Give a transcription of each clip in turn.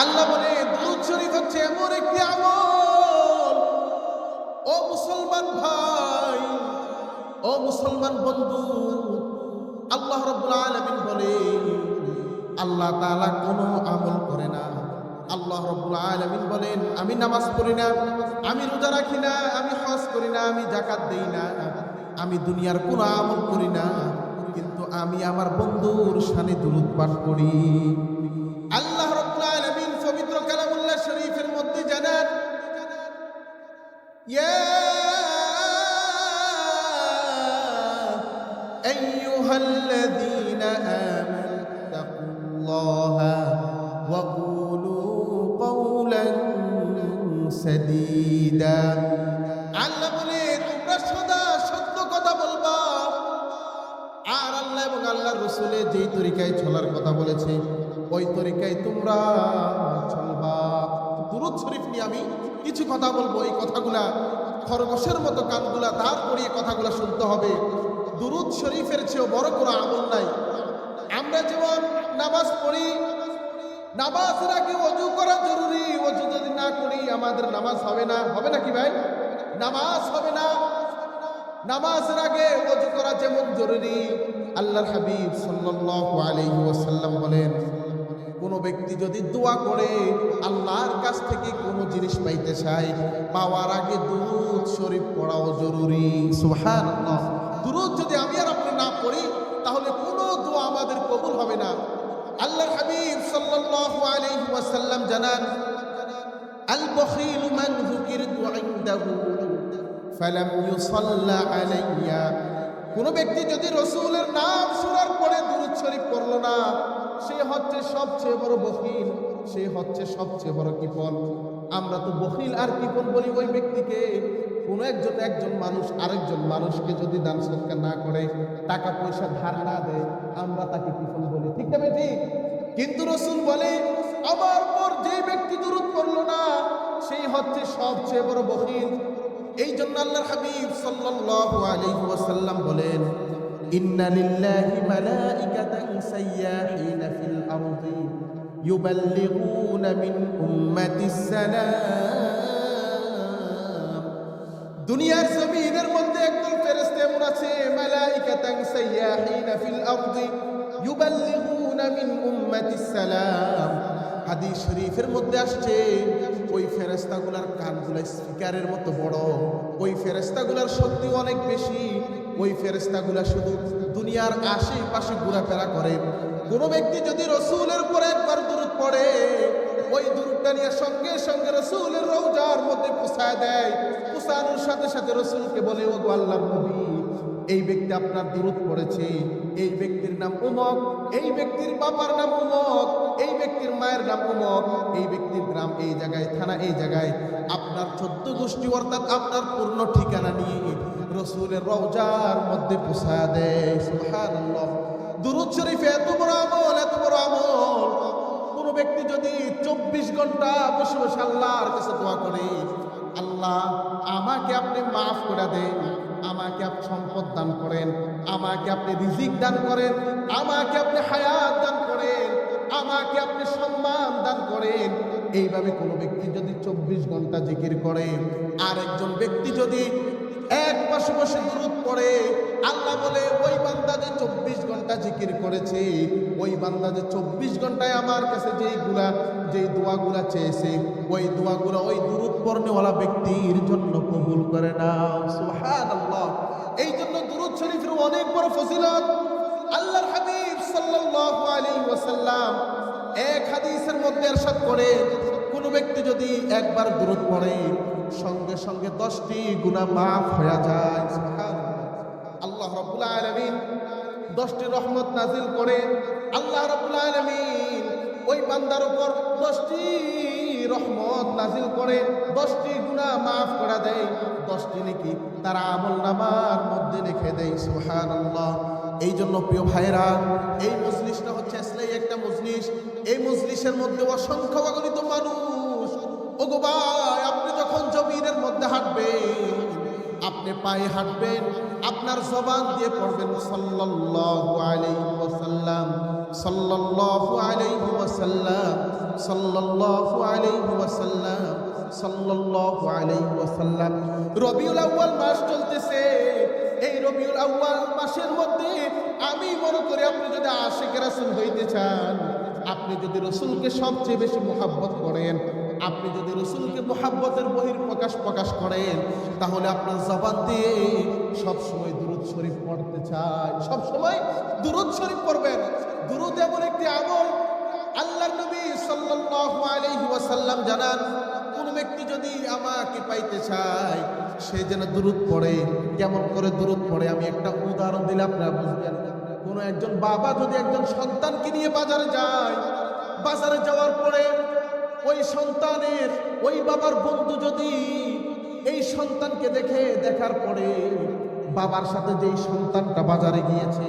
আল্লাহ বলে দুরুদ শরীফ হচ্ছে এমন একটি আমল। ও মুসলমান ভাই, ও মুসলমান বন্ধু, আল্লাহ রাব্বুল আলামিন বলে, আল্লাহ তাআলা কোনো আমল করে না। আল্লাহ রাব্বুল আলামিন বলেন, আমি নামাজ পড়ি না, আমি রোজা রাখি না, আমি হজ করি না, আমি যাকাত দেই না। আমি দুনিয়ার কোনো আমল করি না, কিন্তু আমি আমার বন্ধুর শানে দুরুদ পাঠ করি। ইয়া আইয়ুহাল্লাযীনা আমানু তাকুল্লাহা ওয়া কুলু কওলান সাদীদা আল্লাহ বলে, তোমরা সদা সত্য কথা বলবা। আর আল্লাহ এবং আল্লাহর রসুলে যেই তরিকায় চলার কথা বলেছে, ওই তরিকায় তোমরা চলবা। দুরুদ শরীফ নিয়ে আমি কিছু কথা বলব, এই কথাগুলা খরগোশের মতো কানগুলা দাঁড় করিয়ে কথাগুলা শুনতে হবে। দুরুদ শরীফের চেয়েও বড় কোনো আমল নাই। আমরা যেমন নামাজ পড়ি, নামাজের আগে অজু করা জরুরি, অজু যদি না করি আমাদের নামাজ হবে না। হবে না কি ভাই? নামাজ হবে না। নামাজের আগে ওযু করা যেমন জরুরি। আল্লাহর হাবিব সাল্লাল্লাহু আলাইহি ওয়াসাল্লাম বলেন কোন ব্যক্তি যদি দোয়া করে, আল্লাহর কাছ থেকে কোনো জিনিস পাইতে চায়, পাওয়ার আগে দুরূদ শরীফ পড়াও জরুরি। সুবহানাল্লাহ। দুরূদ যদি আমি আর আপনি না পড়ি, তাহলে কোনো দোয়া আমাদের কবুল হবে না। আল্লাহর হাবিব সাল্লাল্লাহু আলাইহি ওয়াসাল্লাম জানান আল বখিল মান যুকিরতু ইনদাহু। ফালাম ইউসাল্লা আলাইয়া। কোন ব্যক্তি যদি রসুলের নাম শোনার পরে দুরূদ শরীফ পড়ল না সে হচ্ছে সবচেয়ে বড় বখিল সে হচ্ছে সবচেয়ে বড় কিপন। আমরা তো বকিল আর কিপন বলি ওই ব্যক্তিকে। কোন একজন একজন মানুষ, আরেকজন মানুষকে যদি দান সৎকার না করে, টাকা পয়সা ধার না দেয়, আমরা তাকে কিপন বলি। ঠিক না ঠিক কিন্তু রসুল বলে, আমার পর যে ব্যক্তি দুরূদ পড়ল না, সেই হচ্ছে সবচেয়ে বড় বখিল এই জন্য আল্লাহর হাবিব আলাইহি ওয়াসাল্লাম বলেন ইন্না লিল্লাহি মালাইকাতান সাইয়াহিনা ফিল আরদি ইউবাল্লিগুনা মিন উম্মাতিস সালাম। দুনিয়ার জমিনের মধ্যে একদল ফেরেশতা এমন আছে, মালাইকাতান সাইয়াহিনা ফিল আরদি ইউবাল্লিগুনা মিন উম্মাতিস সালাম। হাদিস শরীফের মধ্যে আসছে, ওই ফেরেস্তাগুলার কানগুলা স্পিকারের মতো বড়, ওই ফেরেস্তাগুলার শক্তি অনেক বেশি। ওই ফেরেস্তাগুলা শুধু দুনিয়ার আশেপাশে ঘোরাফেরা করে। কোনো ব্যক্তি যদি রসুলের উপরে একবার দূরত পড়ে, ওই দূরটা নিয়ে সঙ্গে সঙ্গে রসুলের রৌজার মধ্যে পোষায় দেয়। পোষানোর সাথে সাথে রসুলকে বলে, ও আল্লাহ নবী। এই ব্যক্তি আপনার দূরত পড়েছে, এই ব্যক্তির নাম উমক, এই ব্যক্তির বাবার নাম উমক, এই ব্যক্তির মায়ের নাম উমক, এই ব্যক্তির গ্রাম এই জায়গায়, থানা এই জায়গায়। আপনার চোদ্দ গোষ্ঠী অর্থাৎ আপনার পূর্ণ ঠিকানা নিয়ে রসুলের রওজার মধ্যে পোষায় দেয়। দুরুদ শরীফ এত বড় আমল, এত বড় আমল। কোন ব্যক্তি যদি চব্বিশ ঘণ্টা বসে বসে আল্লাহর কাছে দোয়া করে, আল্লাহ আমাকে আপনি মাফ করে দেন। আমাকে আপনি সম্পদ দান করেন, আমাকে আপনি রিজিক দান করেন, আমাকে আপনি হায়াত দান করেন, আমাকে আপনি সম্মান দান করেন। এইভাবে কোনো ব্যক্তি যদি চব্বিশ ঘণ্টা জিকির করে আর একজন ব্যক্তি যদি এক পাশে বসে দূরত পড়ে আল্লাহ বলে ওই বান্দা যে চব্বিশ ঘন্টা জিকির করেছে ওই বান্দা যে চব্বিশ ঘন্টায় আমার কাছে যেইগুলা যেই দোয়াগুলা চেয়েছে ওই দোয়াগুলা ওই দূরত পড়নেওয়ালা ব্যক্তির জন্য কবুল করে না সুবহানাল্লাহ এই জন্য দুরুদ শরীফের অনেক বড় ফজিলত আল্লাহর হাবিব সাল্লাল্লাহু আলাইহি ওয়াসাল্লাম এক হাদিসের মধ্যে ارشاد করে কোন ব্যক্তি যদি একবার দূরত পড়ে সঙ্গে সঙ্গে দশটি গুনাহ মাফ হয়ে যায় আল্লাহ রাব্বুল আলামিন দশটি রহমত নাজিল করে, আল্লাহ রাব্বুল আলামিন ওই বান্দার উপর দশটি রহমত নাজিল করে, দশটি গুনাহ মাফ করে দেয়, দশটি নাকি তারা আমল নামার মধ্যে লিখে দেয়, সুবহানাল্লাহ। এই জন্য প্রিয় ভাইরা এই মজলিসটা হচ্ছে আসলে একটা মজলিস। এই মজলিসের মধ্যে অসংখ্য অগণিত মানুষ ওগো ভাই, আপনি যখন জমিনের মধ্যে হাঁটবেন, আপনি পায়ে হাঁটবেন, আপনার জবান দিয়ে পড়বেন, সাল্লাল্লাহু আলাইহি ওয়াসাল্লাম, সাল্লাল্লাহু আলাইহি ওয়াসাল্লাম, সাল্লাল্লাহু আলাইহি ওয়াসাল্লাম, সাল্লাল্লাহু রবিউল আউয়াল মাস চলতেছে। এই রবিউল আউয়াল মাসের মধ্যে আমি মনে করি আপনি যদি আশিক রাসূল হইতে চান, আপনি যদি রসুলকে সবচেয়ে বেশি মোহাব্বত করেন আপনি যদি রসুলকে মোহাব্বতের বহির প্রকাশ প্রকাশ করেন, তাহলে আপনার জবান দিয়ে সবসময় দুরুদ শরীফ পড়তে চায়। সবসময় দুরুদ শরীফ পড়বেন। দুরুদ এমন একটি আমল আল্লাহর নবী আলাইহি ওয়াসাল্লাম জানান, কোন ব্যক্তি যদি আমাকে পাইতে চায়, সে যেন দূরত পড়ে। কেমন করে দুরুদ পড়ে? আমি একটা উদাহরণ দিলে আপনারা বুঝবেন। কোনো একজন বাবা যদি একজন সন্তানকে নিয়ে বাজারে যায়, বাজারে যাওয়ার পরে ওই সন্তানের, ওই বাবার বন্ধু যদি এই সন্তানকে দেখে, দেখার পরে বাবার সাথে যেই সন্তানটা বাজারে গিয়েছে,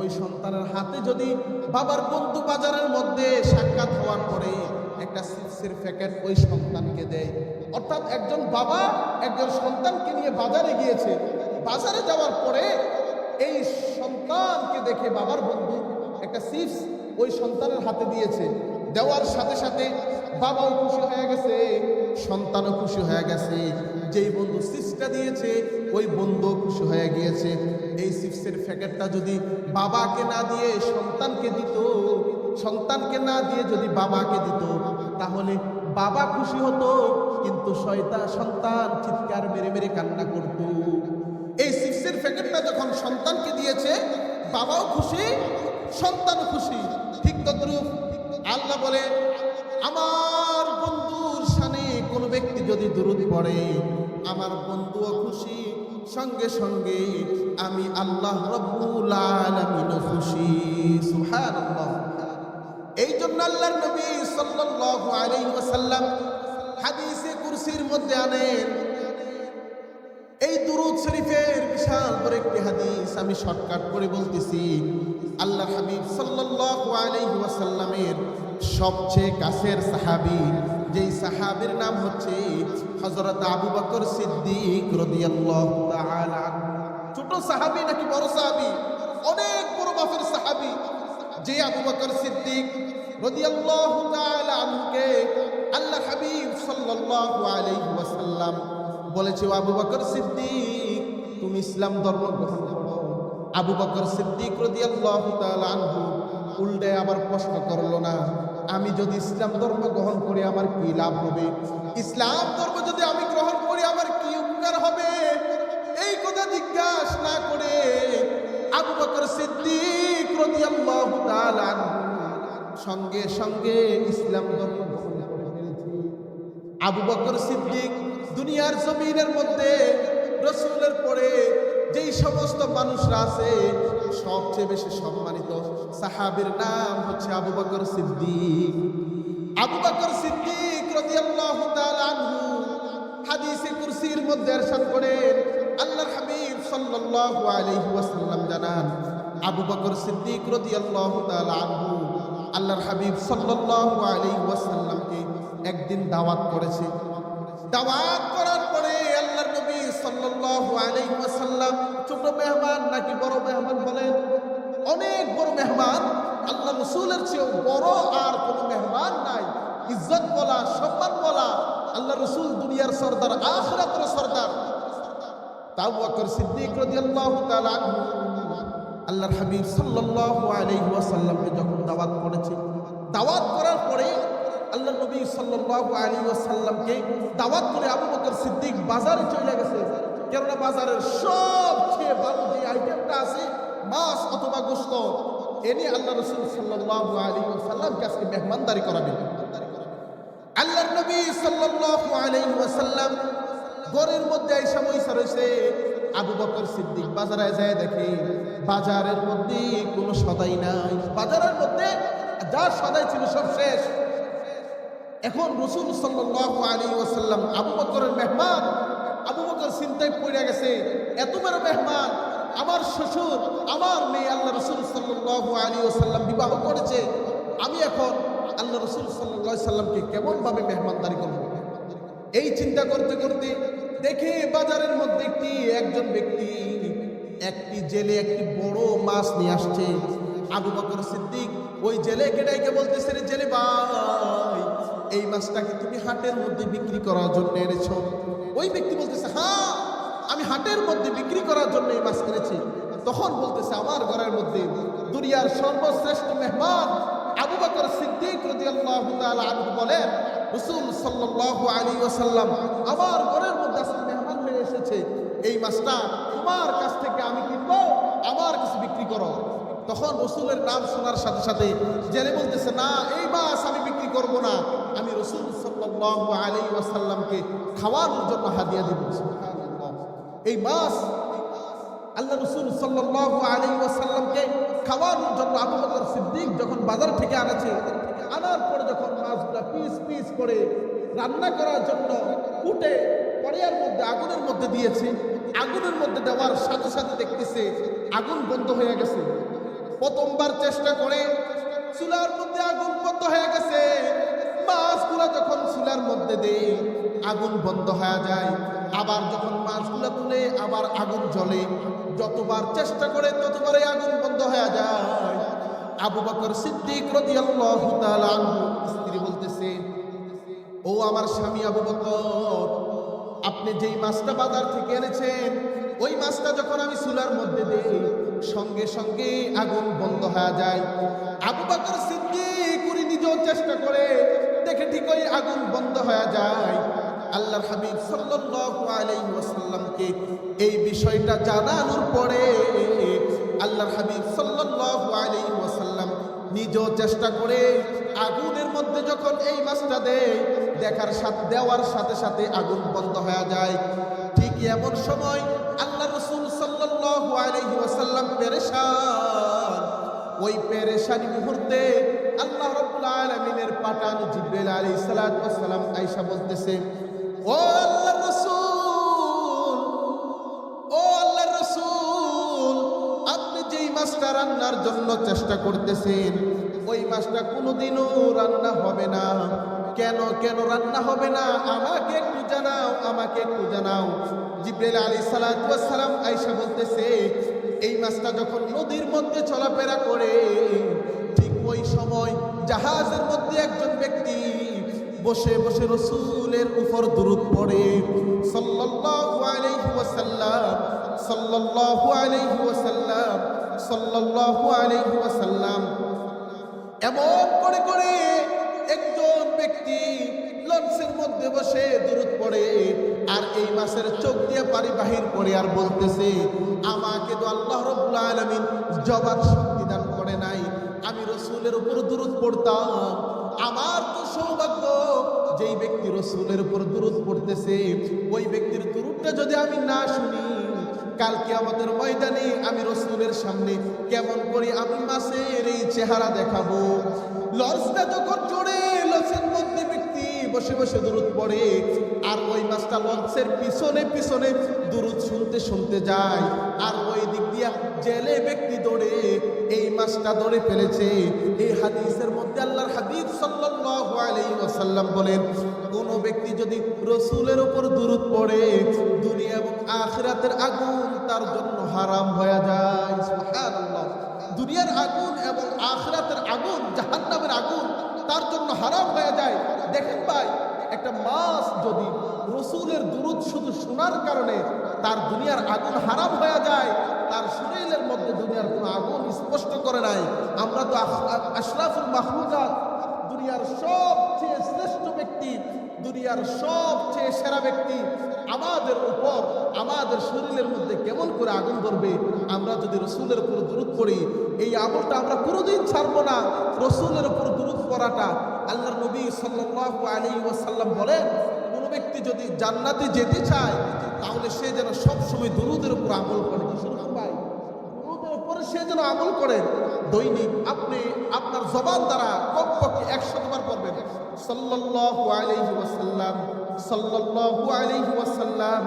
ওই সন্তানের হাতে যদি বাবার বন্ধু বাজারের মধ্যে সাক্ষাৎ হওয়ার পরে একটা চিপসের প্যাকেট ওই সন্তানকে দেয়। অর্থাৎ একজন বাবা একজন সন্তানকে নিয়ে বাজারে গিয়েছে। বাজারে যাওয়ার পরে এই সন্তানকে দেখে বাবার বন্ধু একটা চিপস ওই সন্তানের হাতে দিয়েছে। দেওয়ার সাথে সাথে বাবাও খুশি হয়ে গেছে, সন্তানও খুশি হয়ে গেছে, যেই বন্ধু চিপসটা দিয়েছে, ওই বন্ধু খুশি হয়ে গিয়েছে। এই চিপসের প্যাকেটটা যদি বাবাকে না দিয়ে সন্তানকে দিত, সন্তানকে না দিয়ে যদি বাবাকে দিত, তাহলে বাবা খুশি হতো, কিন্তু শয়তা সন্তান চিৎকার মেরে মেরে কান্না করতো। এই চিপসের প্যাকেটটা যখন সন্তানকে দিয়েছে, বাবাও খুশি, সন্তানও খুশি। ঠিক তদ্রুপ আল্লাহ বলে আমার বন্ধুর সানে কোন ব্যক্তি যদি দুরুদ পড়ে, আমার বন্ধুও খুশি। সঙ্গে সঙ্গে আমি আল্লাহ রব্বুল আলামিনও খুশি। সুবহানাল্লাহ। এই জন্য আল্লাহর নবী সাল্লাল্লাহু আলাইহি ওয়াসাল্লাম হাদিসে কুরসির মধ্যে আনেন, এই দুরুদ শরীফের বিশাল বড় একটি হাদিস আমি শর্টকাট করে বলতেছি। আল্লাহ হাবিব সাল্লাল্লাহু আলাইহি ওয়াসাল্লামের সবচেয়ে কাছের সাহাবি, যেই সাহাবীর নাম হচ্ছে হজরত আবু বকর সিদ্দিক। ছোট সাহাবী নাকি বড় সাহাবী? অনেক বড় মাপের সাহাবী। যে আবু বকর সিদ্দিক বলেছে আবু বকর সিদ্দিক, তুমি ইসলাম ধর্ম আবু বকর সিদ্দিক উল্টে আবার প্রশ্ন করল না। আমি যদি ইসলাম ধর্ম গ্রহণ করি, আমার কি লাভ হবে? ইসলাম ধর্ম যদি আমি গ্রহণ করি, আমার কি উপকার হবে? এই কথা জিজ্ঞাসা না করে আবু বকর সিদ্দিক রাদিয়াল্লাহু তাআলা সঙ্গে সঙ্গে ইসলাম ধর্ম গ্রহণ করে আবু বকর সিদ্দিক দুনিয়ার জমিনের মধ্যে রসুলের পরে যেই সমস্ত মানুষরা আছে, সবচেয়ে বেশি সম্মানিত সাহাবীর নাম হচ্ছে আবু বকর সিদ্দিক আবু বকর সিদ্দিক রাদিয়াল্লাহু তাআলা আনহু হাদিসে কুরসির মধ্যে ارشاد করেন আল্লাহর হাবিব সাল্লাল্লাহু আলাইহি ওয়াসাল্লাম জানান আবু বকর সিদ্দিক রাদিয়াল্লাহু তাআলা আনহু আল্লাহর হাবিব সাল্লাল্লাহু আলাইহি ওয়াসাল্লামকে একদিন দাওয়াত করেছে দাওয়াত করার পরে আল্লাহর নবী সাল্লাল্লাহু আলাইহি ওয়াসাল্লাম ছোট মেহমান নাকি বড় মেহমান বলেন অনেক বড় মেহমান। আল্লাহ রসুলের চেয়েও বড় আর কোনো মেহমান নাই। ইজ্জত বলা, সম্মান বলা, আল্লাহ রসুল দুনিয়ার সর্দার, আখরাতের সর্দার। তাও বকর সিদ্দিক রাদিয়াল্লাহু তাআলা আল্লাহর হাবিব সাল্লাল্লাহু আলাইহি ওয়াসাল্লামকে যখন দাওয়াত করেছে, দাওয়াত করার পরে আল্লাহ নবী সাল্লাল্লাহু আলাইহি ওয়াসাল্লামকে দাওয়াত করে আবু বকর সিদ্দিক বাজারে চলে গেছে। কেননা বাজারের সবচেয়ে ভালো যে আইটেমটা আছে মাছ অথবা গোশত এনে আল্লাহ রসুল সাল্লাল্লাহু আলাইহি ওয়াসাল্লামকে আজকে মেহমানদারি করাবেন। আল্লাহর নবী সাল্লাল্লাহু আলাইহি ওয়াসাল্লাম ঘরের মধ্যে আইসা বইসা রয়েছে, আবু বকর সিদ্দিক বাজারে যায় দেখে, বাজারের মধ্যে কোনো সদাই নাই। বাজারের মধ্যে যা সদাই ছিল সব শেষ। এখন রসুল সাল্লাল্লাহু আলাইহি ওয়াসাল্লাম আবু বকরের মেহমান, আবু বকর চিন্তায় পড়ে গেছে, এত বড় মেহমান আমার শ্বশুর, আমার মেয়ে আল্লাহ রসুল সাল্লাল্লাহু আলাইহি ওয়াসাল্লাম বিবাহ করেছে। আমি এখন আল্লাহ রসুল সাল্লাল্লাহু সাল্লামকে কেমনভাবে মেহমানদারি করব? এই চিন্তা করতে করতে দেখে বাজারের মধ্যে একটি একজন ব্যক্তি, একটি জেলে একটি বড় মাছ নিয়ে আসছে। আবু বকর সিদ্দিক ওই জেলে কেটাইকে বলতেছে, রে জেলে ভাই, এই মাছটাকে তুমি হাটের মধ্যে বিক্রি করার জন্য এনেছ। ওই ব্যক্তি বলতেছে হ্যাঁ আমি হাটের মধ্যে বিক্রি করার জন্য এই মাছ কিনেছি। তখন বলতেছে, আমার ঘরের মধ্যে দুনিয়ার সর্বশ্রেষ্ঠ মেহমান আবু বকর সিদ্দিক আনহু বলেন, রাসূল সাল্লাল্লাহু আলাইহি ওয়াসাল্লাম, আমার ঘরের মধ্যে আজকে মেহমান হয়ে এসেছে। এই মাছটা তোমার কাছ থেকে আমি কিনবো, আমার কাছে বিক্রি করো। তখন রসুলের নাম শোনার সাথে সাথে জেনে বলতেছে, না, এই মাছ আমি বিক্রি করব না। আমি রসুল সাল্লাল্লাহু আলাইহি ওয়াসাল্লামকে খাওয়ার জন্য হাদিয়া দেব। এই মাছ আল্লাহ রসুল সাল্লাল্লাহু আলাইহি ওয়াসাল্লামকে খাওয়ানোর জন্য আবু বকর সিদ্দিক যখন বাজার থেকে আনাছে, আনার পরে যখন মাছগুলা পিস পিস করে রান্না করার জন্য কুটে কড়িয়ার মধ্যে, আগুনের মধ্যে দিয়েছে, আগুনের মধ্যে দেওয়ার সাথে সাথে দেখতেছে আগুন বন্ধ হয়ে গেছে। প্রথমবার চেষ্টা করে চুলার মধ্যে আগুন বন্ধ হয়ে গেছে। মাছগুলা যখন চুলার মধ্যে দেয় আগুন বন্ধ হয়ে যায়। আবার যখন মাছগুলা তুলে আবার আগুন জ্বলে, যতবার চেষ্টা করে ততবারই আগুন বন্ধ হয়ে যায়। আবু বকর সিদ্দিক রাদিয়াল্লাহু তাআলা স্ত্রী বলতেছে, ও আমার স্বামী আবু বকর, আপনি যেই মাছটা বাজার থেকে এনেছেন, ওই মাছটা যখন আমি চুলার মধ্যে দেই, সঙ্গে সঙ্গে আগুন বন্ধ হয়ে যায়। আবু বকর সিদ্দিক উনি নিজেও চেষ্টা করে, দেখে ঠিক ওই আগুন বন্ধ হয়ে যায়। আল্লাহর হাবিব সাল্লাল্লাহু আলাইহি ওয়াসাল্লামকে এই বিষয়টা জানানোর পরে আল্লাহর হাবিব সাল্লাল্লাহু আলাইহি ওয়াসাল্লাম নিজেও চেষ্টা করে আগুনের মধ্যে যখন এই মাছটা দেয়, দেখার সাথে, দেওয়ার সাথে সাথে আগুন বন্ধ হয়ে যায়। ঠিক এমন সময় আল্লাহ রসুল সাল্লাল্লাহু আলাইহি ওয়াসাল্লাম পেরেশান। ওই পেরেশানি মুহূর্তে আল্লাহ রাব্বুল আলামিনের পাঠান জিব্রাইল আলাইহিস সালাম আয়েশা বলতেছে ও রাসূল ও রাসূল, আপনি যেই মাছটা রান্নার জন্য চেষ্টা করতেছেন, ওই মাছটা কোনোদিনও রান্না হবে না। কেন কেন রান্না হবে না? আমাকে একটু জানাও, আমাকে একটু জানাও। জিব্রাইল আলী সালাম আয়েশা বলতেছে, এই মাছটা যখন নদীর মধ্যে চলাফেরা করে, ঠিক ওই সময় জাহাজের মধ্যে একজন ব্যক্তি বসে বসে রসুলের উপর দূরত পড়ে। সাল্লাল্লাহু আলাইহি ওয়াসাল্লাম, সাল্লাল্লাহু আলাইহি ওয়াসাল্লাম, সাল্লাল্লাহু আলাইহি ওয়াসাল্লাম এমন করে করে একজন ব্যক্তি লঞ্চের মধ্যে বসে দূরত পড়ে আর এই মাসের চোখ দিয়ে পানি বাহির করে আর বলতেছে, আমাকে তো আল্লাহ রব্বুল আলামিন জবান শক্তি দান করে নাই। আমি রসুলের উপর দূরত পড়তাম আমার তো সৌভাগ্য যেই ব্যক্তি রসুলের উপর দূরত পড়তেছে, ওই ব্যক্তির দুরুদটা যদি আমি না শুনি কালকে আমাদের ময়দানে আমি রসুলের সামনে কেমন করে আমি মাসের এই চেহারা দেখাবো? লঞ্চটা যখন চড়ে লসের মধ্যে ব্যক্তি বসে বসে দূরত পড়ে আর ওই মাছটা লঞ্চের পিছনে পিছনে দূরত শুনতে শুনতে যায়। আর ওই দিক দিয়া জেলে ব্যক্তি দৌড়ে, এই মাছটা দৌড়ে ফেলেছে। এই হাদিসের মধ্যে আল্লাহর আলাইহি ওয়াসাল্লাম বলেন, কোন ব্যক্তি যদি রসুলের উপর দূরত পড়ে, দুনিয়া এবং আখিরাতের আগুন তার জন্য হারাম হয়ে যায়। দুনিয়ার আগুন এবং আখিরাতের আগুন, জাহান্নামের আগুন তার জন্য হারাম হয়ে যায়। দেখেন ভাই একটা মাছ যদি রসুলের দুরুদ শুধু শোনার কারণে তার দুনিয়ার আগুন হারাম হয়ে যায়, তার শরীরের মধ্যে দুনিয়ার কোনো আগুন স্পষ্ট করে নাই। আমরা তো আশরাফুল মাহমুদাত, দুনিয়ার সবচেয়ে শ্রেষ্ঠ ব্যক্তি, দুনিয়ার সবচেয়ে সেরা ব্যক্তি, আমাদের উপর, আমাদের শরীরের মধ্যে কেমন করে আগুন ধরবে? আমরা যদি রসুলের উপর দূরত পড়ি, এই আমলটা আমরা কোনোদিন ছাড়বো না। রসুলের উপর দূরত পড়াটা আল্লাহর নবী সাল্লাল্লাহু আলাইহি ওয়াসাল্লাম বলেন, কোনো ব্যক্তি যদি জান্নাতে যেতে চায়, তাহলে সে যেন সবসময় দুরুদের উপর আমল করে। ভাই, দুরুদের উপরে সে যেন আমল করেন দৈনিক আপনি আপনার জবান দ্বারা কমপক্ষে একশো বার পড়বেন। সাল্লাল্লাহু আলাইহি ওয়াসাল্লাম, সাল্লাল্লাহু আলাইহি ওয়াসাল্লাম,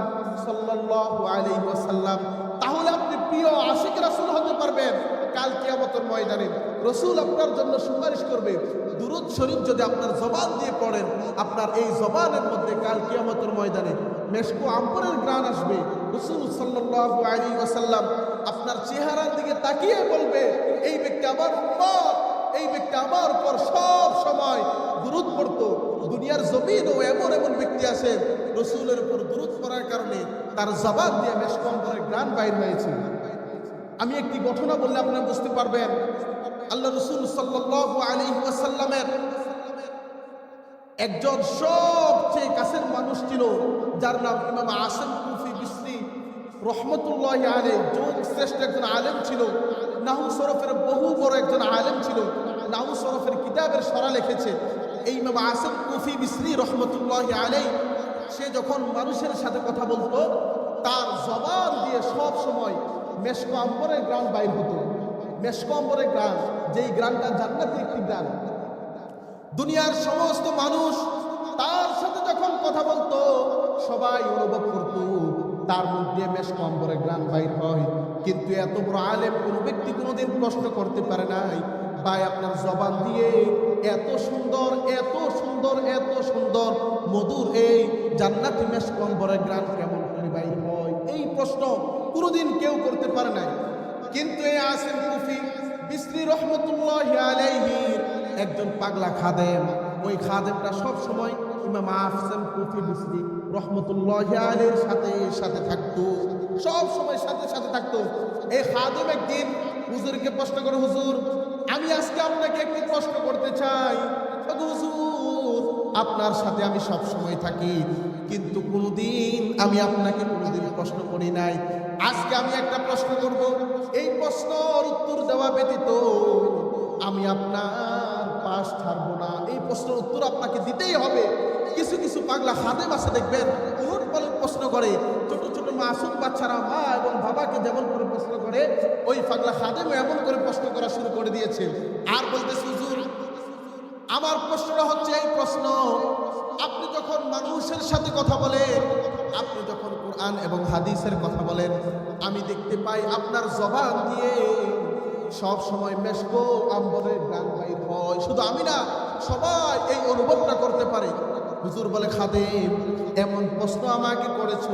সাল্লাল্লাহু আলাইহি ওয়াসাল্লাম। তাহলে আপনি প্রিয় আশিক রাসূল হতে পারবেন। কাল কিয়ামতের ময়দানে রসুল আপনার জন্য সুপারিশ করবে, দুরুদ শরীফ যদি আপনার জবান দিয়ে পড়েন, আপনার এই জবানের মধ্যে কাল কিয়ামতের ময়দানে মেশকো আম্বরের গ্রান আসবে। রসুল সাল্লাল্লাহু আলাইহি ওয়াসাল্লাম আপনার চেহারার দিকে তাকিয়ে বলবে, এই ব্যক্তি আমার উম্মত, এই ব্যক্তি আমার উপর সব সময় দুরুদ পড়তো। দুনিয়ার জমিন ও এমন এমন ব্যক্তি আছে, রসুলের উপর দুরুদ পড়ার কারণে তার জবান দিয়ে মেশকম্বরের গ্রান বাইর হয়েছে। আমি একটি ঘটনা বললে আপনারা বুঝতে পারবেন। আল্লাহ রসুল সাল্লাল্লাহু আলাইহি ওয়াসাল্লামের একজন সবচেয়ে কাছের মানুষ ছিল, যার নাম ইমাম আসেম কুফি বিসরি রহমতুল্লাহ আলে যোগ শ্রেষ্ঠ একজন আলেম ছিল। নাহু সরফের বহু বড় একজন আলেম ছিল। নাহু সরফের কিতাবের সরা লিখেছে, এই ইমাম আসেম কুফি বিসরি রহমতুল্লাহ আলাই সে যখন মানুষের সাথে কথা বলতো, তার জবান দিয়ে সব সময় মেশকো আম্বরের গ্রাম বাইর হতো। মেশকো আম্বরের গ্রাম যেই গ্রামটা জান্নাতি একটি গ্রাম দুনিয়ার সমস্ত মানুষ তার সাথে যখন কথা বলতো, সবাই অনুভব করত, তার মধ্যে মেশ কম্বরে গ্রাম বাইর হয়। কিন্তু এত বড় আলেম কোনো ব্যক্তি কোনোদিন প্রশ্ন করতে পারে নাই। ভাই, আপনার জবান দিয়ে এত সুন্দর এত সুন্দর এত সুন্দর, মধুর এই জান্নাতি মেশ কম্বরে গ্রাম কেমন করে বাইর হয়? এই প্রশ্ন কোনোদিন কেউ করতে পারে নাই। কিন্তু এই আসেম কুফি বিসরি রহমতুল্লাহ আলাইহির একজন পাগলা খাদেম। ওই খাদেমটা সব সময় ইমাম আফসান কুফি বিসরি রহমতুল্লাহ আলাইহির সাথে সাথে থাকতো। সব সময় সাথে সাথে থাকতো। এই খাদেম একদিন হুজুরকে প্রশ্ন করে, হুজুর, আমি আজকে আপনাকে একটি প্রশ্ন করতে চাই। হুজুর, আপনার সাথে আমি সব সময় থাকি, কিন্তু কোনোদিন আমি আপনাকে কোনোদিন প্রশ্ন করি নাই। আজকে আমি একটা প্রশ্ন করব। এই প্রশ্নর উত্তর দেওয়া ব্যতীত আমি আপনার পাশ ছাড়বো না। এই প্রশ্নের উত্তর আপনাকে দিতেই হবে। কিছু কিছু পাগলা হাতে মাসে দেখবেন, উলট পালট প্রশ্ন করে। ছোট ছোট মাসুম বাচ্চারা মা এবং বাবাকে যেমন করে প্রশ্ন করে, ওই পাগলা খাদেমও এমন করে প্রশ্ন করা শুরু করে দিয়েছে। আর বলতে হুজুর, আমার প্রশ্নটা হচ্ছে এই প্রশ্ন। আপনি যখন মানুষের সাথে কথা বলেন আপনি যখন কোরআন এবং হাদিসের কথা বলেন, আমি দেখতে পাই আপনার জবান দিয়ে সব সময় মেশকো, আম্বরের গান বাইর হয় শুধু আমি না, সবাই এই অনুভবটা করতে পারে। হুজুর বলে, খাদেম, এমন প্রশ্ন আমাকে করেছ,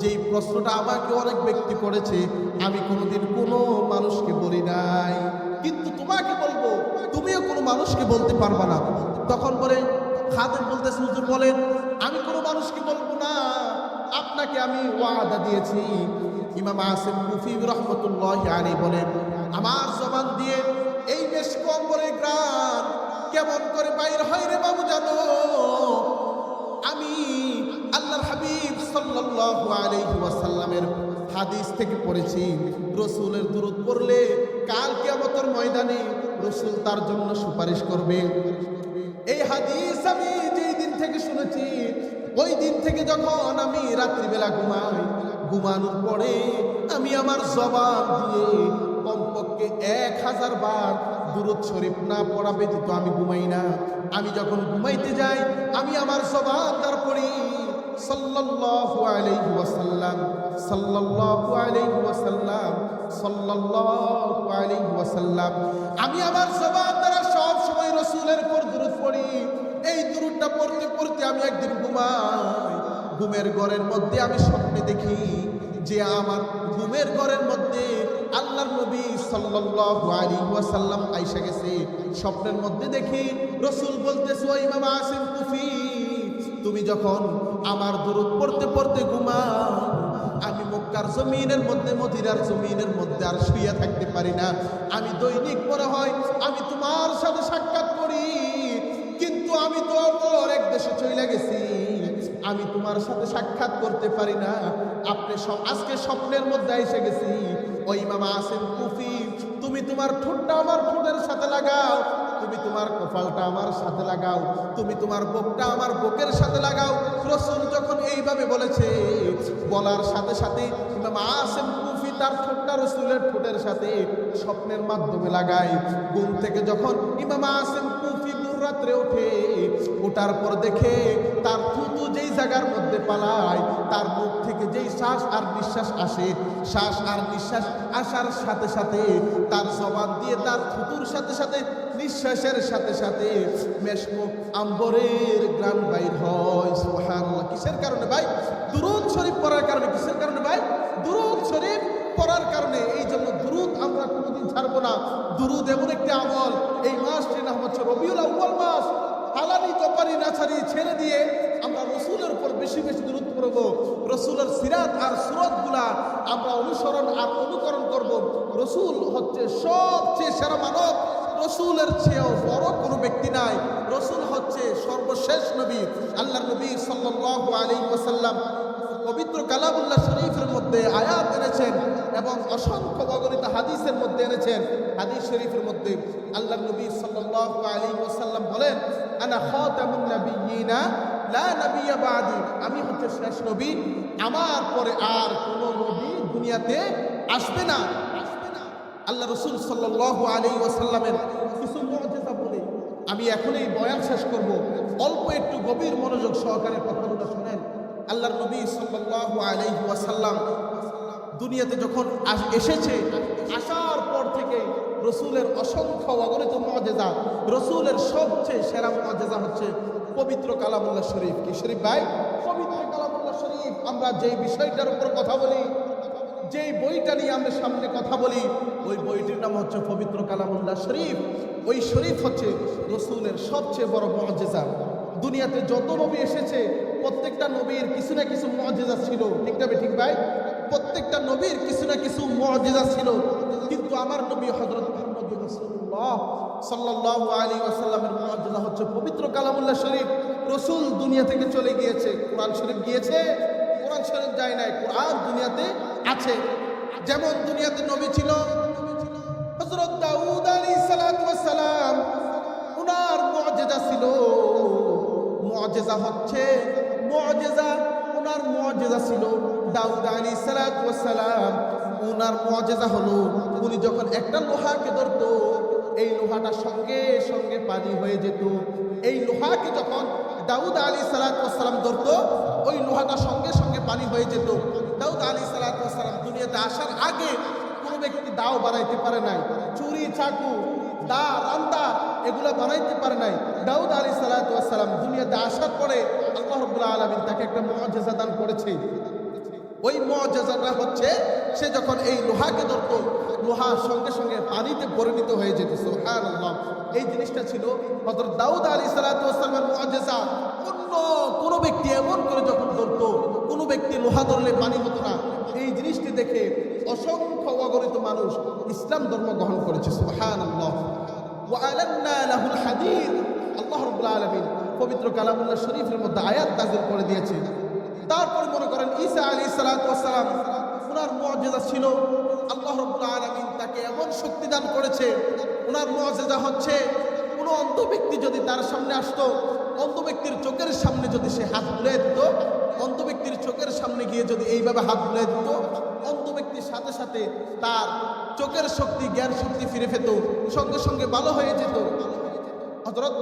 যেই প্রশ্নটা আমাকে অনেক ব্যক্তি করেছে, আমি কোনোদিন কোনো মানুষকে বলি নাই। কিন্তু তোমাকে বলব, তুমিও কোনো মানুষকে বলতে পারবা না। তখন বলে খাদেম বলতেছে, হুজুর বলেন, আমি কোনো মানুষকে বলব না। আপনাকে আমি ওয়াদা দিয়েছি। ইমাম আসিম মুফি রহমতুল্লাহ আলী বলেন, আমার জবান দিয়ে এই বেশ কম্বরে গ্রাম কেমন করে বাইর হয় রে বাবু জানো? আমি আল্লাহ হাবিব সাল্লাল্লাহু আলাইহি ওয়াসাল্লামের হাদিস থেকে পড়েছি, রসুলের দূরত পড়লে কাল কিয়ামতের ময়দানে রসুল তার জন্য সুপারিশ করবে। এই হাদিস আমি যেই দিন থেকে শুনেছি, ওই দিন থেকে যখন আমি রাত্রিবেলা ঘুমাই, ঘুমানোর পরে আমি আমার জবান দিয়ে কমপক্ষে এক হাজার বার দূরত শরীফ না পড়া ব্যতীত আমি ঘুমাই না। আমি যখন ঘুমাইতে যাই, আমি আমার জবান তার পড়ি সাল্লাল্লাহু আলাইহি ওয়াসাল্লাম, সাল্লাল্লাহু আলাইহি ওয়াসাল্লাম, সাল্লাল্লাহু আলাইহি ওয়াসাল্লাম, আমি আমার জবান দ্বারা সব সময় রসুলের দূরত পড়ি এই দূরটা পড়তে পড়তে আমি একদিন ঘুমাই। ঘুমের ঘরের মধ্যে আমি স্বপ্নে দেখি যে আমার ঘুমের ঘরের মধ্যে আল্লাহর নবী সাল্লাল্লাহু আলাইহি ওয়াসাল্লাম আইসা গেছে। স্বপ্নের মধ্যে দেখি রসুল বলতেছে, ও ইমাম আসিম কুফি, তুমি যখন আমার দূরত পড়তে পড়তে ঘুমাও, আমি মক্কার জমিনের মধ্যে, মদিনার জমিনের মধ্যে আর শুয়ে থাকতে পারি না। আমি দৈনিক মনে হয়, আমি তোমার সাথে সাক্ষাৎ আমি তো অপর এক দেশে চলে গেছি। আমি তোমার সাথে সাক্ষাৎ করতে পারি না। আপনি আজকে স্বপ্নের মধ্যে এসে গেছি। ওই মামা আসেন কুফি। তুমি তোমার ঠোঁটটা আমার ঠোঁটের সাথে লাগাও। তুমি তোমার কপালটা আমার সাথে লাগাও। তুমি তোমার বুকটা আমার বুকের সাথে লাগাও। রসুল যখন এইভাবে বলেছে, বলার সাথে সাথে ইমাম আসেম কুফি, তার ঠোঁটটা রসুলের ঠোঁটের সাথে স্বপ্নের মাধ্যমে লাগায় ঘুম থেকে যখন ইমাম কুফি রাত্রে ওঠে। ওঠার পর দেখে তার থুতু যেই জায়গার মধ্যে পালায়, তার মুখ থেকে যেই শ্বাস আর নিঃশ্বাস আসে, শ্বাস আর নিঃশ্বাস আসার সাথে সাথে তার জবান দিয়ে তার থুতুর সাথে সাথে, নিঃশ্বাসের সাথে সাথে মেশমো আম্বরের গ্রাম বাইর হয়। কিসের কারণে ভাই? দুরুদ শরীফ পড়ার কারণে, কিসের কারণে ভাই? দুরুদ শরীফ পড়ার কারণে এই জন্য দুরুদ আমরা কোনোদিন ছাড়বো না। দুরুদ এমন একটি আমল, এই মাসটির নাম হচ্ছে রবিউল আউ্বাল মাস, হালালি কপারি নাছারি ছেড়ে দিয়ে আমরা রসুলের উপর বেশি বেশি দূরত্ব করব রসুলের সিরাত আর সুরতগুলা আমরা অনুসরণ আর অনুকরণ করব। রসুল হচ্ছে সবচেয়ে সেরা মানব, রসুলের চেয়েও বড় কোনো ব্যক্তি নাই। রসুল হচ্ছে সর্বশেষ নবী আল্লাহ নবী সাল্লাল্লাহু আলাইহি ওয়াসাল্লাম। পবিত্র কালামুল্লাহ শরীফের মধ্যে আয়াত এনেছেন এবং অসংখ্য অগণিত হাদিসের মধ্যে এনেছেন। হাদিস শরীফের মধ্যে আল্লাহ নবী সাল্লাল্লাহু আলাইহি ওয়াসাল্লাম বলেন, আনা খাতামুন নাবিয়িনা লা নাবিয়্যা বাদি। আমি হচ্ছে শেষ নবী। আমার পরে আর কোনো নবী দুনিয়াতে আসবে না। আসবে না আল্লাহ রসুল সাল্লাল্লাহু আলাইহি ওয়াসাল্লামের কিছু মুআজিজা বলে আমি এখনই বয়ান শেষ করব। অল্প একটু গভীর মনোযোগ সহকারে কথাগুলো শুনেন। আল্লাহর নবী সাল্লাল্লাহু আলাইহি ওয়াসাল্লাম দুনিয়াতে যখন এসেছে, আসার পর থেকে রসুলের অসংখ্য অগণিত মজেজা রসুলের সবচেয়ে সেরা মজেজা হচ্ছে পবিত্র কালামুল্লাহ শরীফ। কি শরীফ ভাই? পবিত্র কালামুল্লাহ শরীফ। আমরা যেই বিষয়টার উপর কথা বলি, যেই বইটা নিয়ে আমরা সামনে কথা বলি, ওই বইটির নাম হচ্ছে পবিত্র কালামুল্লাহ শরীফ। ওই শরীফ হচ্ছে রসুলের সবচেয়ে বড় মজেজা দুনিয়াতে যত নবী এসেছে, প্রত্যেকটা নবীর কিছু না কিছু মজেজা ছিল। ঠিক না ঠিক ভাই? প্রত্যেকটা নবীর কিছু না কিছু মজেজা ছিল। কিন্তু আমার নবী হজরত হচ্ছে পবিত্র কালামুল্লাহ শরীফ। রসুল দুনিয়া থেকে চলে গিয়েছে, কোরআন গিয়েছে, কোরআন যায় নাই দুনিয়াতে আছে। যেমন দুনিয়াতে নবী ছিল, হযরত দাউদ মুআজিজা ছিল হচ্ছে মুআজিজা ছিল দাউদ ওয়াস সালাম, উনার মুআজিজা হলো, উনি যখন একটা লোহাকে ধরতো, এই লোহাটা সঙ্গে সঙ্গে পানি হয়ে যেত। এই লোহাকে যখন দাউদ আলী সালাতাম ধরতো, ওই লোহাটা সঙ্গে সঙ্গে পানি হয়ে যেত। দাউদ আলী সালাতাম দুনিয়াতে আসার আগে কোনো ব্যক্তি দাও বানাইতে পারে নাই। চুরি চাকু দা, রান্দা, এগুলো বানাইতে পারে নাই। দাউদ আলী সালাতাম দুনিয়াতে আসার পরে আল্লাহ রবুল্লাহ আলমিন তাকে একটা মহাজেজা দান করেছে। ওই মজাটা হচ্ছে, সে যখন এই লোহাকে ধরতো, লোহা সঙ্গে সঙ্গে পানিতে পরিণত হয়ে যেত সুহান এই জিনিসটা ছিল হজরত দাউদ আলী সালাতামের মজেজা অন্য কোনো ব্যক্তি এমন করে যখন ধরতো, কোনো ব্যক্তি লোহা ধরলে পানি হতো না। এই জিনিসটি দেখে অসংখ্য অগণিত মানুষ ইসলাম ধর্ম গ্রহণ করেছে সুহান আল্লাহ ওয়ালান্না লাহুল হাদিদ। আল্লাহ আলামিন পবিত্র কালামুল্লাহ শরীফের মধ্যে আয়াত নাযিল করে দিয়েছে। তারপরে মনে করেন ঈসা আলী সালাতাম ওনার মর্যাদা ছিল, আল্লাহ রব্বুল আলমিন তাকে এমন শক্তি দান করেছে, ওনার মর্যাদা হচ্ছে কোনো অন্ধ ব্যক্তি যদি তার সামনে আসতো, অন্ধ ব্যক্তির চোখের সামনে যদি সে হাত বুলে দিত, অন্ধ ব্যক্তির চোখের সামনে গিয়ে যদি এইভাবে হাত বুলে দিত, অন্ধ ব্যক্তির সাথে সাথে তার চোখের শক্তি, জ্ঞান শক্তি ফিরে পেত, সঙ্গে সঙ্গে ভালো হয়ে যেত। হজরত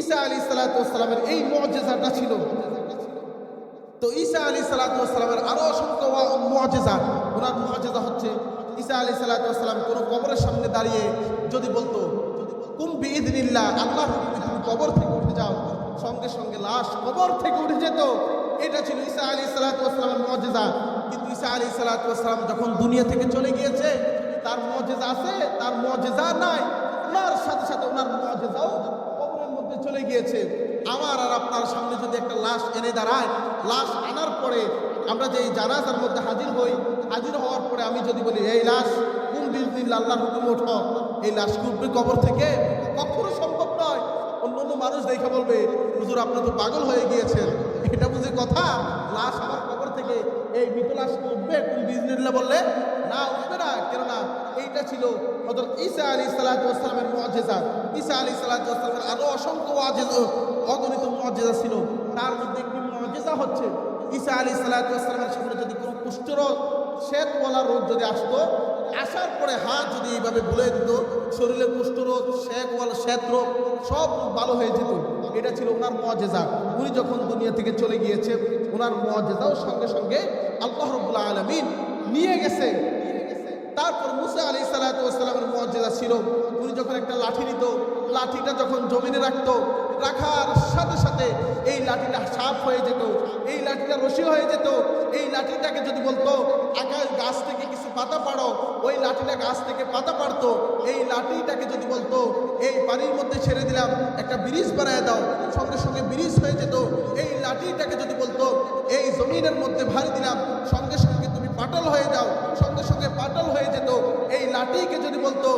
ঈসা আলী সালাতামের এই মর্যাদাটা ছিল। তো ঈসা আলী সালাতামের আরও অসংখ্য ওনার মজেজা হচ্ছে ঈসা আলী সালাতাম কোনো কবরের সামনে দাঁড়িয়ে যদি বলতো কুম্বি ইদিনিল্লা আল্লাহ কবর থেকে উঠে যাও, সঙ্গে সঙ্গে লাশ কবর থেকে উঠে যেত। এটা ছিল ঈসা আলী সালাতামের মজেজা কিন্তু ঈসা আলী সালাতাম যখন দুনিয়া থেকে চলে গিয়েছে, তার মজেজা আছে, তার মজেজা নাই। ওনার সাথে সাথে ওনার মজেজাও কবরের মধ্যে চলে গিয়েছে। আমার আর আপনার সামনে যদি একটা লাশ এনে দাঁড়ায়, লাশ আনার পরে আমরা যে জানাজার মধ্যে হাজির হই, হাজির হওয়ার পরে আমি যদি বলি, এই লাশ কোন দিন আল্লাহর হুকুম ওঠো? এই লাশ উঠবে কবর থেকে? কখনো সম্ভব নয়। অন্য অন্য মানুষ দেখে বলবে, হুজুর, আপনি তো পাগল হয়ে গিয়েছেন। এটা বুঝে কথা, লাশ আমার কবর থেকে, এই মৃত লাশ উঠবে? কোন বিজনিল্লা বললে, না, উঠবে না। কেননা এইটা ছিল হজরত ঈসা আলী সালাতামের মজেজা ঈসা আলী সালাতামের আরও অসংখ্য অগণিত মজেজা ছিল। তার মধ্যে একটি মজেজা হচ্ছে, ঈসা আলী সালাতামের সামনে যদি কোনো কুষ্ঠরোগ শ্বেত বলা রোগ যদি আসতো, আসার পরে হাত যদি এইভাবে ভুলে দিত, শরীরে কুষ্ঠরোগ শেখ ওয়াল শ্বেত রোগ সব ভালো হয়ে যেত। এটা ছিল ওনার মজেজা উনি যখন দুনিয়া থেকে চলে গিয়েছে, ওনার মজেজাও সঙ্গে সঙ্গে আল্লাহ রবুল্লা আলমিন নিয়ে গেছে। তারপর মুসা আলী সালাতামের মর্যাদা ছিল। উনি যখন একটা লাঠি নিত, লাঠিটা যখন জমিনে রাখতো রাখার সাথে সাথে এই লাঠিটা সাপ হয়ে যেত, এই লাঠিটা রশি হয়ে যেত, এই লাঠিটাকে যদি বলতো, আকাশ গাছ থেকে কিছু পাতা পাড়ো ওই লাঠিটা গাছ থেকে পাতা পারতো এই লাঠিটাকে যদি বলতো, এই পানির মধ্যে ছেড়ে দিলাম, একটা ব্রিজ বানায় দাও সঙ্গে সঙ্গে ব্রিজ হয়ে যেত, এই লাঠিটাকে যদি বলতো, এই জমিনের মধ্যে ভারী দিলাম, সঙ্গে সঙ্গে তুমি পাটল হয়ে যাও সঙ্গে সঙ্গে পাটল হয়ে যেত, এই লাঠিকে যদি বলতো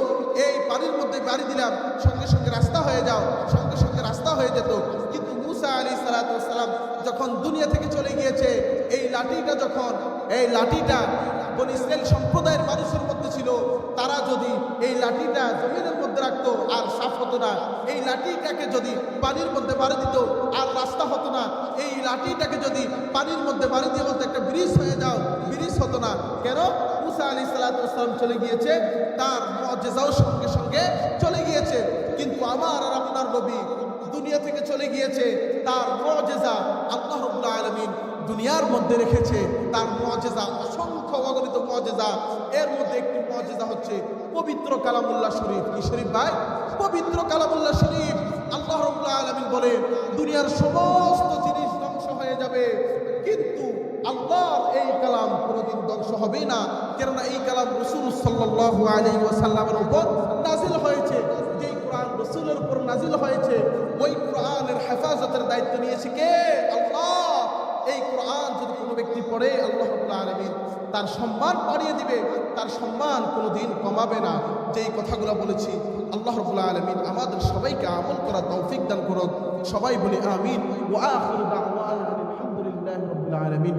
এই পানির মধ্যে বাড়ি দিলাম, সঙ্গে সঙ্গে রাস্তা হয়ে যাও, সঙ্গে সঙ্গে রাস্তা হয়ে যেত। কিন্তু মুসা আলী সালাতাম যখন দুনিয়া থেকে চলে গিয়েছে, এই লাঠিটা যখন, এই লাঠিটা বন ইসরায়েল সম্প্রদায়ের মানুষের মধ্যে ছিল, তারা যদি এই লাঠিটা জমিনের মধ্যে রাখতো, আর সাফ হতো না। এই লাঠিটাকে যদি পানির মধ্যে বাড়ি দিত, আর রাস্তা হতো না। এই লাঠিটাকে যদি পানির মধ্যে বাড়ি দিয়ে বলতো একটা ব্রিজ হয়ে যাও, ব্রিজ হতো না। কেন? মুসা আলী সালাতাম চলে গিয়েছে, তার মজেজাও সঙ্গে সঙ্গে চলে গিয়েছে। কিন্তু আমার আর আপনার নবী দুনিয়া থেকে চলে গিয়েছে, তার মজেজা আল্লাহ রবুল্লা আলমিন দুনিয়ার মধ্যে রেখেছে। তার মজেজা অসংখ্য অগণিত মজেজা এর মধ্যে একটি মজেজা হচ্ছে পবিত্র কালামুল্লাহ শরীফ। কি শরীফ ভাই? পবিত্র কালামুল্লাহ শরীফ। আল্লাহ রবুল্লা আলমিন বলে দুনিয়ার সমস্ত জিনিস ধ্বংস হয়ে যাবে। আল্লাহর এই কালাম কোনোদিন ধ্বংস হবে না। কেননা এই কালাম রসুল সাল্লাহ আলী ওয়াসাল্লামের উপর নাজিল হয়েছে। যেই কোরআন রসুলের উপর নাজিল হয়েছে, ওই কোরআনের হেফাজতের দায়িত্ব নিয়েছে কে? আল্লাহ। এই কোরআন যদি কোনো ব্যক্তি পড়ে, আল্লাহ আলমিন তার সম্মান বাড়িয়ে দিবে। তার সম্মান কোনো দিন কমাবে না। যেই কথাগুলো বলেছি, আল্লাহ রবুল্লা আলমিন আমাদের সবাইকে আমল করা তৌফিক দান করুক। সবাই বলি আমিন। ও আখির দাওয়ানা আলহামদুলিল্লাহ রবিল আলমিন।